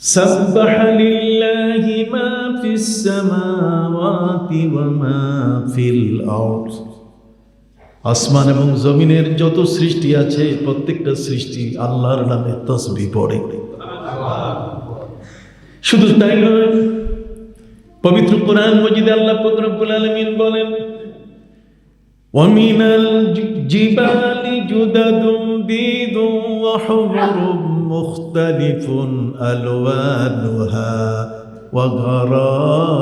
سبح لله ما في السماوات وما في الأرض আসমান এবং জমিনের যত সৃষ্টি আছে প্রত্যেকটা সৃষ্টি আল্লাহর নামে তসবি পড়ে শুধু তাই নয় পবিত্র কোরআন মজিদে আল্লাহ পাক রব্বুল আলামিন বলেন ومن الجبال جدد بيض وحمر مختلف ألوانها وغرابيب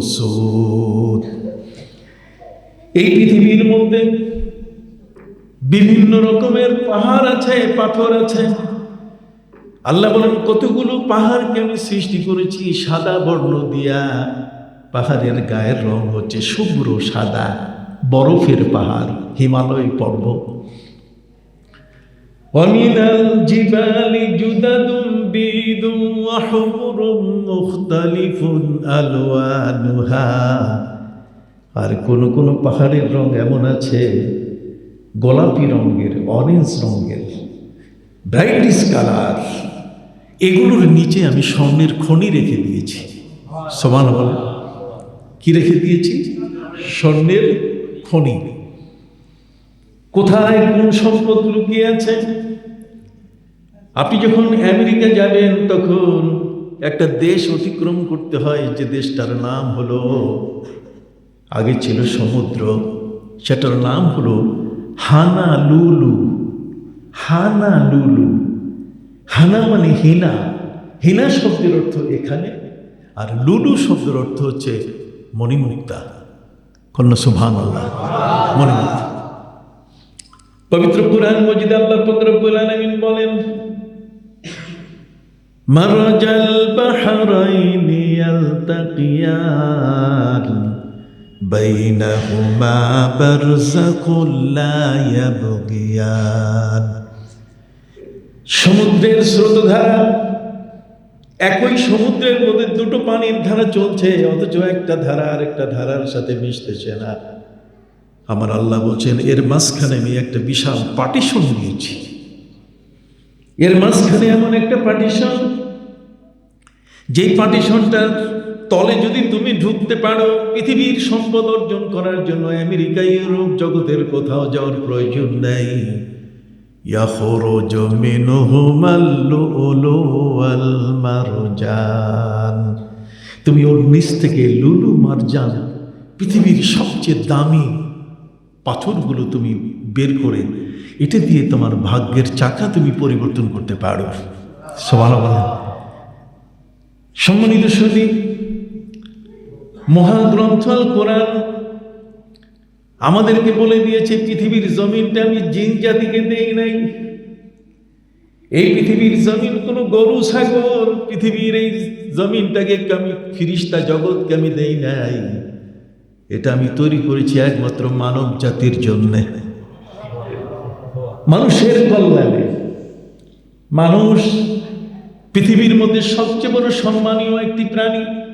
سود এই পৃথিবীর মধ্যে বিভিন্ন রকমের পাহাড় আছে পাথর আছে আল্লাহ বলেন কতগুলো পাহাড়কে আমি সৃষ্টি করেছি সাদা বর্ণ দিয়া পাহাড়ের গায়ের রং হচ্ছে শুভ্র সাদা বরফের পাহাড় হিমালয় পর্বত ومن الجبال جدد بيض وحمر مختلف ألوانها আর কোন কোন পাহাড়ের রং এমন আছে গোলাপি রঙের অরেঞ্জ রঙের ব্রাইটিস কালার এগুলোর নিচে আমি স্বর্ণের খনি রেখে দিয়েছি সমান বল কি রেখে দিয়েছি স্বর্ণের খনি কোথায় কোন সম্পদ লুকিয়ে আছে? আপনি যখন আমেরিকা যাবেন, তখন একটা দেশ অতিক্রম করতে হয়, যে দেশটার নাম হলো, আগে ছিল সমুদ্র, সেটার নাম হলো হানা লুলু হানা লুলু হানা মানে হিনা। হিনা শব্দের অর্থ এখানে, আর লুলু শব্দের অর্থ হচ্ছে মণিমুক্তা কন্যা সুভান আল্লাহ মণিমুক্তা পবিত্র কুরআন মজিদ আল্লাহ ফকরবুল আলামিন বলেন মারাজাল বাহরাইনি ইয়ালতাকিয়ান বাইনাহুমা বারযাকুল লা ইয়াবগিয়ান। সমুদ্রের স্রোতধারা একই সমুদ্রের মধ্যে দুটো পানির ধারা চলছে, অথচ একটা ধারা আর একটা ধারার সাথে মিশতেছে না। আমার আল্লাহ বলছেন, এর মাঝখানে আমি একটা বিশাল পার্টিশন দিয়েছি এর মাঝখানে এমন একটা পার্টিশন, যেই পার্টিশনটার তলে যদি তুমি ঢুকতে পারো, পৃথিবীর সম্পদ অর্জন করার জন্য আমেরিকা, ইউরোপ জগতের কোথাও যাওয়ার প্রয়োজন নেই। يخرج منهما اللؤلؤ والمرجان তুমি ওর নিচ থেকে লুলু মারজান পৃথিবীর সবচেয়ে দামি পাথরগুলো তুমি বের করে এটা দিয়ে তোমার ভাগ্যের চাকা তুমি পরিবর্তন করতে পারো সবাল সম্মানিত সদী মহাগ্রন্থ আল কোরআন আমাদেরকে বলে দিয়েছে, পৃথিবীর জমিনটা আমি জিন জাতিকে দেই নাই। এই পৃথিবীর জমিন কোনো গরু, ছাগল, পৃথিবীর এই জমিনটাকে আমি, ফিরিস্তা জগৎকে আমি দেই নাই। এটা আমি তৈরি করেছি একমাত্র মানব জাতির জন্যে। মানুষের কল্যাণে। মানুষ পৃথিবীর মধ্যে সবচেয়ে বড় সম্মানীয় একটি প্রাণী।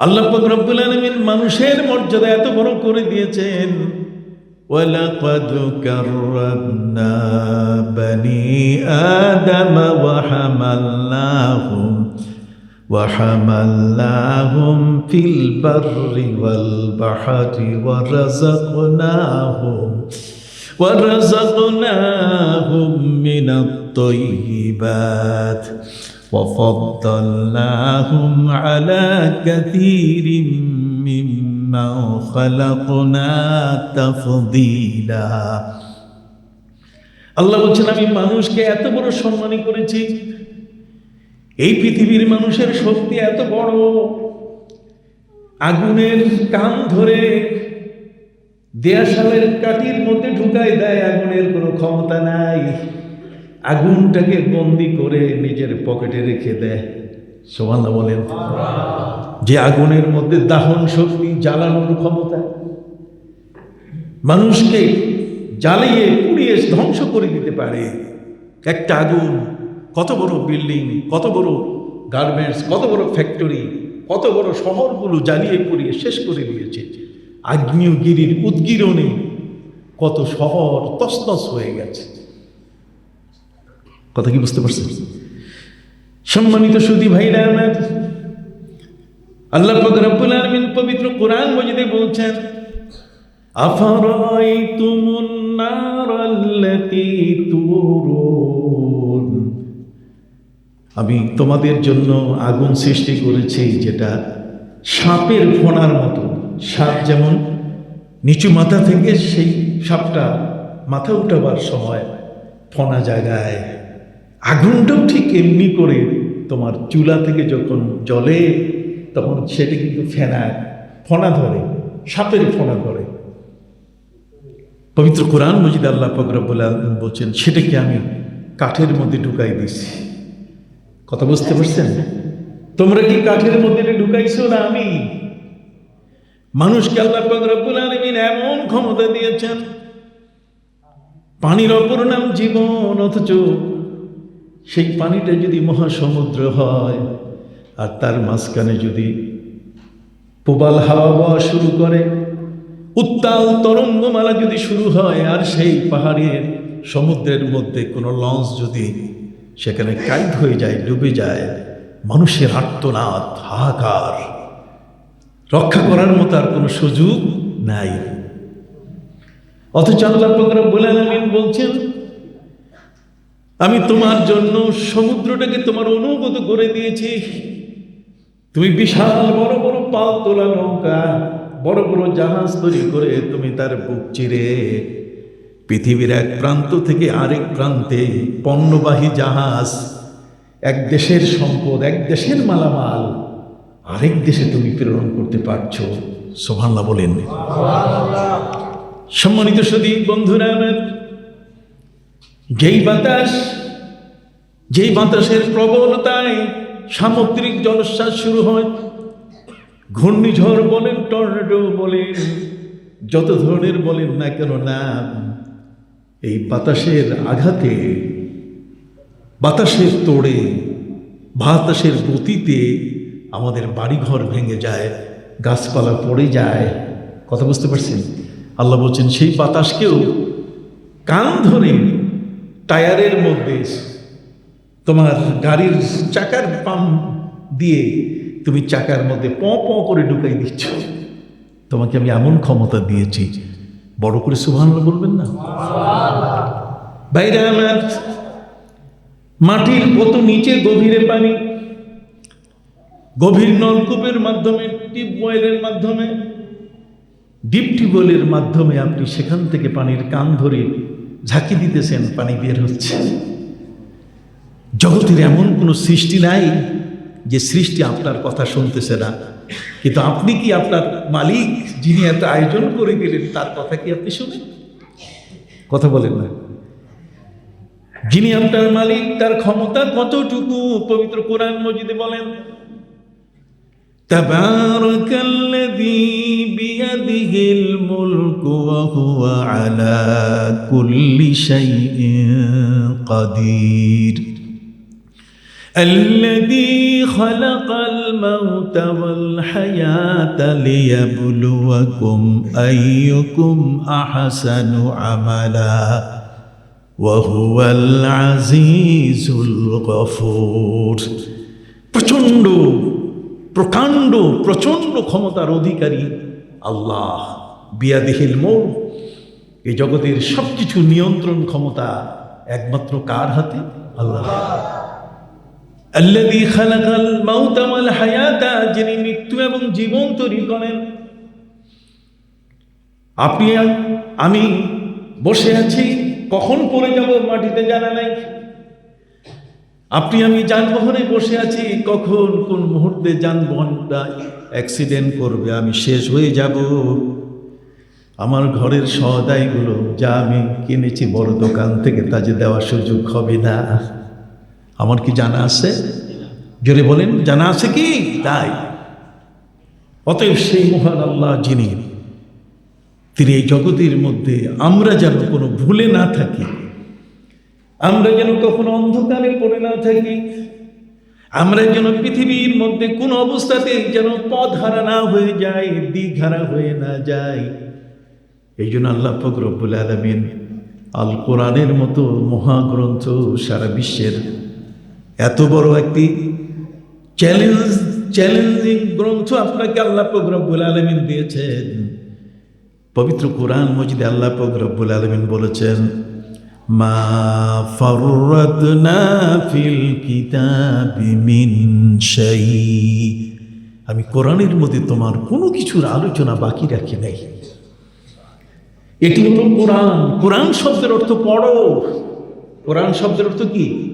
আল্লাহ পাক রব্বুল আলামিন মানুষের মর্যাদা এত বড় করে দিয়েছেন ولقد كرمنا بني آدم وحملناهم وحملناهم في البر والبحر ورزقناهم ورزقناهم من الطيبات وفضلناهم على كثير ممن خلقنا تفضيلا আল্লাহ বলছেন আমি মানুষকে এত বড় সম্মানী করেছি এই পৃথিবীর মানুষের শক্তি এত বড় আগুনের কান ধরে দেয়াশালের কাঠির মধ্যে ঢুকাই দেয় আগুনের কোনো ক্ষমতা নাই আগুনটাকে বন্দি করে নিজের পকেটে রেখে দেয়। সোমাল্লা বলেন। যে আগুনের মধ্যে দাহন শক্তি জ্বালানোর ক্ষমতা। মানুষকে জ্বালিয়ে পুড়িয়ে ধ্বংস করে দিতে পারে। একটা আগুন, কত বড় বিল্ডিং, কত বড় গার্মেন্টস, কত বড় ফ্যাক্টরি, কত বড় শহরগুলো জ্বালিয়ে পুড়িয়ে শেষ করে দিয়েছে। আগ্নেয়গিরির উদ্গিরণে কত শহর তসতস হয়ে গেছে। কথা কি বুঝতে পারছেন? সম্মানিত সুদী আমার, আল্লাহ রব্বুল আলামিন পবিত্র কোরআন মজিদে বলছেন আমি তোমাদের জন্য আগুন সৃষ্টি করেছি যেটা সাপের ফোনার মতো। সাপ যেমন নিচু মাথা থেকে সেই সাপটা মাথা উঠাবার সময় ফোনা জায়গায় আগুনটাও ঠিক এমনি করে তোমার চুলা থেকে যখন জলে তখন সেটা কিন্তু ফেনায় ফোনা ধরে, সাপের ফোনা ধরে। পবিত্র কোরআন মজিদ আল্লাহ ফকরাবুল্লাহ বলছেন, সেটাকে আমি কাঠের মধ্যে ঢুকাই দিছি কথা বুঝতে পারছেন? তোমরা কি কাঠের মধ্যে ঢুকাইছো না আমি? মানুষকে আল্লাহ রব্বুল আলামিন এমন ক্ষমতা দিয়েছেন, পানির অপর নাম জীবন, অথচ সেই পানিটা যদি মহাসমুদ্র হয়, আর তার মাঝখানে যদি প্রবাল হাওয়া বওয়া শুরু করে, উত্তাল তরঙ্গমালা যদি শুরু হয়, আর সেই পাহাড়ের সমুদ্রের মধ্যে কোনো লঞ্চ যদি সেখানে কাইট হয়ে যায়, ডুবে যায়, মানুষের আর্তনাদ, হাহাকার, রক্ষা করার মতো আর কোনো সুযোগ নাই। অথচ আল্লাহ প্রকার বলেন আমিন বলছেন আমি তোমার জন্য সমুদ্রটাকে তোমার অনুগত করে দিয়েছি। তুমি বিশাল বড় বড় পাল তোলা নৌকা বড় বড় জাহাজ তৈরি করে তুমি তার বুক চিরে। পৃথিবীর এক প্রান্ত থেকে আরেক প্রান্তে পণ্যবাহী জাহাজ এক দেশের সম্পদ এক দেশের মালামাল আরেক দেশে তুমি প্রেরণ করতে পারছ। সোভান্লা বলেন। সম্মানিত সদী বন্ধুরা আমার যেই বাতাস, যেই বাতাসের প্রবলতায় সামুদ্রিক জলোচ্ছ্বাস শুরু হয়, ঘূর্ণিঝড় বলেন, টর্নেডো বলেন, যত ধরনের বলেন না কেন নাম, এই বাতাসের আঘাতে, বাতাসের তোড়ে, বাতাসের গতিতে আমাদের বাড়িঘর ভেঙে যায়, গাছপালা পড়ে যায়। কথা বুঝতে পারছেন? আল্লাহ বলছেন, সেই বাতাসকেও কান ধরে টায়ারের মধ্যে তোমার গাড়ির চাকার পাম্প দিয়ে তুমি চাকার মধ্যে প প করে ঢুকাই দিচ্ছ। তোমাকে আমি এমন ক্ষমতা দিয়েছি, বড় করে সুভান বলবেন না? বাইরে আমার, মাটির কত নিচে গভীরে পানি, গভীর নলকূপের মাধ্যমে টিউবওয়েলের মাধ্যমে, ডিপ টিউবওয়েলের মাধ্যমে আপনি সেখান থেকে পানির কান ধরে ঝাঁকি দিতেছেন, পানি বের হচ্ছে। জগতের এমন কোনো সৃষ্টি নাই যে সৃষ্টি আপনার কথা শুনতেছে না। কিন্তু আপনি কি আপনার মালিক যিনি এত আয়োজন করে গেলেন, তার কথা কি আপনি শুনেন? কথা বলেন না। যিনি আপনার মালিক, তার ক্ষমতা কতটুকু? পবিত্র কোরআন মজিদে বলেন تبارك الذي بيده الملك وهو على كل شيء قدير الذي خلق الموت والحياة ليبلوكم أيكم أحسن عملا وهو العزيز الغفور প্রচণ্ড প্রকাণ্ড, প্রচণ্ড ক্ষমতার অধিকারী আল্লাহ, বিয়াদিহিল মৌ এই জগতের সব কিছু নিয়ন্ত্রণ ক্ষমতা একমাত্র কার হাতে? আল্লাহ। আল্লাযী খালাকাল মাউতা ওয়াল হায়াতা, যিনি মৃত্যু এবং জীবন তৈরি করেন। আপনি, আমি বসে আছি, কখন পড়ে যাব মাটিতে জানা নাই। আপনি, আমি যানবাহনে বসে আছি, কখন কোন মুহূর্তে যানবাহনটা অ্যাক্সিডেন্ট করবে, আমি শেষ হয়ে যাব। আমার ঘরের সদাইগুলো যা আমি কিনেছি বড় দোকান থেকে, তা যে দেওয়ার সুযোগ হবে না। আমার কি জানা আছে? জোরে বলেন, জানা আছে কি? তাই। অতএব সেই মহান আল্লাহ যিনি, তিনি এই জগতের মধ্যে আমরা যেন কোনো ভুলে না থাকি আমরা যেন কখনো অন্ধকারে পড়ে না থাকি। আমরা যেন পৃথিবীর মধ্যে কোনো অবস্থাতে যেন পথ হারা না হয়ে যায় দিক হারা হয়ে না যায়। এই জন্য আল্লাহ ফকরবুল আলমিন আল কোরআনের মতো মহাগ্রন্থ সারা বিশ্বের এত বড় একটি চ্যালেঞ্জ, চ্যালেঞ্জিং গ্রন্থ আপনাকে আল্লাহ রব্বুল আলমিন দিয়েছেন। পবিত্র কোরআন মজিদে আল্লাহ রব্বুল আলমিন বলেছেন মা ফররাদনা ফিল কিতাবি মিন শাই। আমি কোরআনের মধ্যে তোমার কোনো কিছুর আলোচনা বাকি রাখি নাই। এটি হলো কোরআন। কোরআন শব্দের অর্থ পড়ো। কোরআন শব্দের অর্থ কি?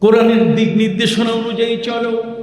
কোরআনের দিক নির্দেশনা অনুযায়ী চলো।